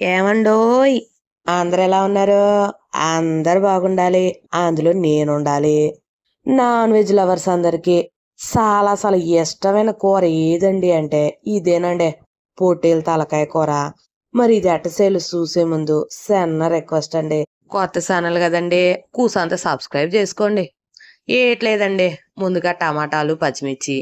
ఏమండోయ్? అందరు ఎలా ఉన్నారు? అందరు బాగుండాలి. అందులో నేను ఉండాలి నాన్ వెజ్ లవర్స్ అందరికి చాలా అసలు ఇష్టమైన కూర ఏదండి అంటే ఇదేనండి. పోటీలు తలకాయ కూర. మరి ఇది అట్టసేలు చూసే ముందు సన్న రిక్వెస్ట్ అండి. కొత్త ఛానల్ కదండి. కూసంత సబ్స్క్రైబ్ చేసుకోండి. ఏట్లేదండి? ముందుగా టమాటాలు పచ్చిమిర్చి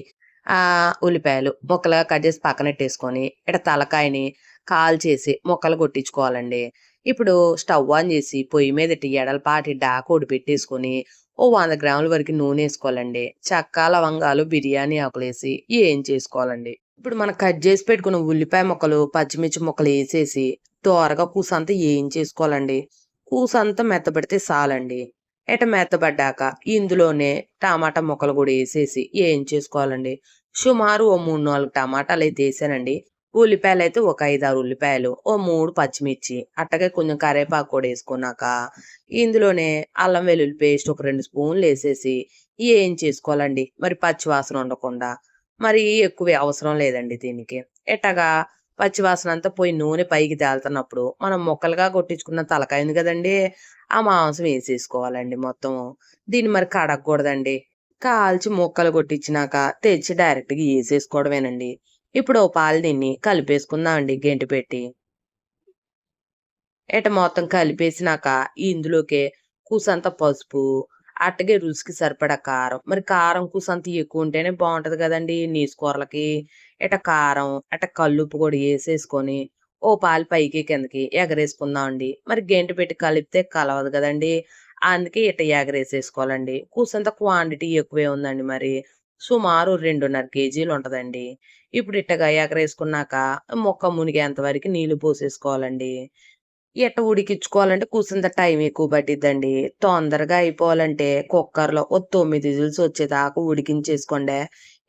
ఆ ఉల్లిపాయలు ముక్కలుగా కట్ చేసి పక్కనెట్టేసుకొని ఇట తలకాయని కాల్ చేసి ముక్కలు కొట్టించుకోవాలండి. ఇప్పుడు స్టవ్ ఆన్ చేసి పొయ్యి మీద ఎడలపాటి డాకోడి పెట్టేసుకొని ఓ వంద గ్రాముల వరకు నూనె వేసుకోవాలండి. చక్క లవంగాలు బిర్యానీ ఆకులు వేసి ఏం చేసుకోవాలండి? ఇప్పుడు మనం కట్ చేసి పెట్టుకున్న ఉల్లిపాయ ముక్కలు పచ్చిమిర్చి ముక్కలు వేసేసి త్వరగా కూసంతా ఏం చేసుకోవాలండి? కూసంతా మెత్తబడితే చాలండి ఎట మెత్తబడ్డాక ఇందులోనే టమాటా ముక్కలు కూడా వేసేసి ఏం చేసుకోవాలండి? సుమారు ఓ మూడు నాలుగు టమాటాలు అయితే వేసానండి. ఉల్లిపాయలు అయితే ఒక ఐదు ఆరు ఉల్లిపాయలు ఓ మూడు పచ్చిమిర్చి అట్టగే కొంచెం కరేపాకు కూడా వేసుకున్నాక ఇందులోనే అల్లం వెల్లుల్లి పేస్ట్ ఒక రెండు స్పూన్లు వేసేసి ఏం చేసుకోవాలండి? మరి పచ్చివాసన ఉండకుండా. మరి ఎక్కువ అవసరం లేదండి దీనికి. ఎట్టగా పచ్చివాసన అంతా పోయి నూనె పైకి తేలుతున్నప్పుడు మనం ముక్కలుగా కొట్టించుకున్న తలకాయ ఉంది కదండి ఆ మాంసం వేసేసుకోవాలండి మొత్తం. దీన్ని మరి కడగకూడదండి. కాల్చి ముక్కలు కొట్టించినాక తెచ్చి డైరెక్ట్గా వేసేసుకోవడమేనండి. ఇప్పుడు ఓ పాలు దీన్ని కలిపేసుకుందామండి గెంటి పెట్టి. ఎట మొత్తం కలిపేసినాక ఇందులోకే కూసంత పసుపు అట్టగే రుచికి సరిపడా కారం. మరి కారం కూసంత ఎక్కువ ఉంటేనే బాగుంటది కదండి నీసుకూరలకి ఇట కారం అట కల్లుప్పు కూడా వేసేసుకొని ఓ పాలు పైకి కిందకి ఎగరేసుకుందామండి మరి గెంటి పెట్టి కలిపితే కలవదు కదండి. అందుకే ఇట ఎగరేసేసుకోవాలండి. కూసంత క్వాంటిటీ ఎక్కువే ఉందండి మరి. సుమారు రెండున్నర కేజీలు ఉంటదండి. ఇప్పుడు ఇట్టగా ఎగరేసుకున్నాక మొక్క మునిగేంత వరకు నీళ్ళు పోసేసుకోవాలండి. ఎట్ట ఉడికించుకోవాలంటే కూసింత టైం ఎక్కువ పట్టిద్దండి. తొందరగా అయిపోవాలంటే కుక్కర్లో ఓ తొమ్మిది విజిల్స్ వచ్చేదాకా ఉడికించేసుకోండి.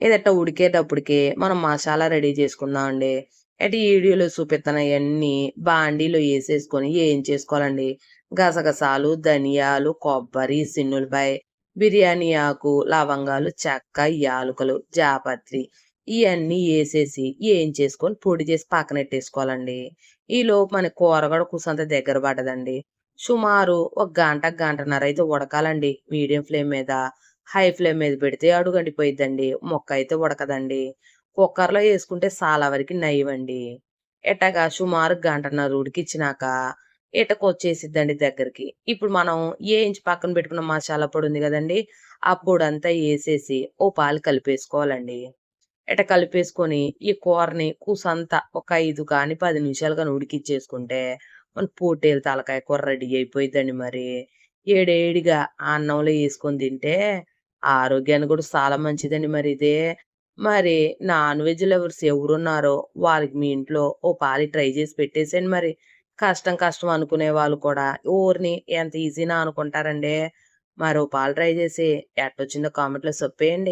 ఏదట్ట ఉడికేటప్పటికి మనం మసాలా రెడీ చేసుకుందామండి అటు ఈ వీడియోలో చూపిస్తున్నవన్నీ బాండీలో వేసేసుకొని ఏం చేసుకోవాలండి? గసగసాలు ధనియాలు కొబ్బరి సిన్నులపై బిర్యానీ ఆకు లవంగాలు చెక్క యాలకులు జాపత్రి ఇవన్నీ వేసేసి ఏం చేసుకొని పొడి చేసి పక్కనెట్టేసుకోవాలండి పెట్టేసుకోవాలండి. లోపు మన కూర కూడా కూసంత దగ్గర పడదండి. సుమారు ఒక గంట గంటన్నర అయితే ఉడకాలండి మీడియం ఫ్లేమ్ మీద. హై ఫ్లేమ్ మీద పెడితే అడుగండిపోయిద్దండి మొక్క అయితే ఉడకదండి. కుక్కర్లో వేసుకుంటే చాలా వరకు నయ్యవండి. ఎట్టగా సుమారు గంటన్నర ఉడికిచ్చినాక ఇటకొచ్చేసిద్దండి దగ్గరికి. ఇప్పుడు మనం వేయించి పక్కన పెట్టుకున్న మసాలా పొడి ఉంది కదండి ఆ పొడి అంతా వేసేసి ఓ పాలు కలిపేసుకోవాలండి. ఇట కలిపేసుకొని ఈ కూరని కూసంతా ఒక ఐదు కానీ పది నిమిషాలు కానీ ఉడికిచ్చేసుకుంటే మన పూటేలు తలకాయ కూర రెడీ అయిపోయిందండి మరి. ఏడేడిగా అన్నంలో వేసుకొని తింటే ఆరోగ్యానికి కూడా చాలా మంచిదండి మరి ఇదే. మరి నాన్ వెజ్ లవర్స్ ఎవరున్నారో వాళ్ళకి మీ ఇంట్లో ఓ పాలి ట్రై చేసి పెట్టేసేయండి మరి. కష్టం కష్టం అనుకునే వాళ్ళు కూడా ఊరిని ఎంత ఈజీనా అనుకుంటారండి? మరో పాలు ట్రై చేసి ఎట్టొచ్చిందో కామెంట్లో చెప్పేయండి.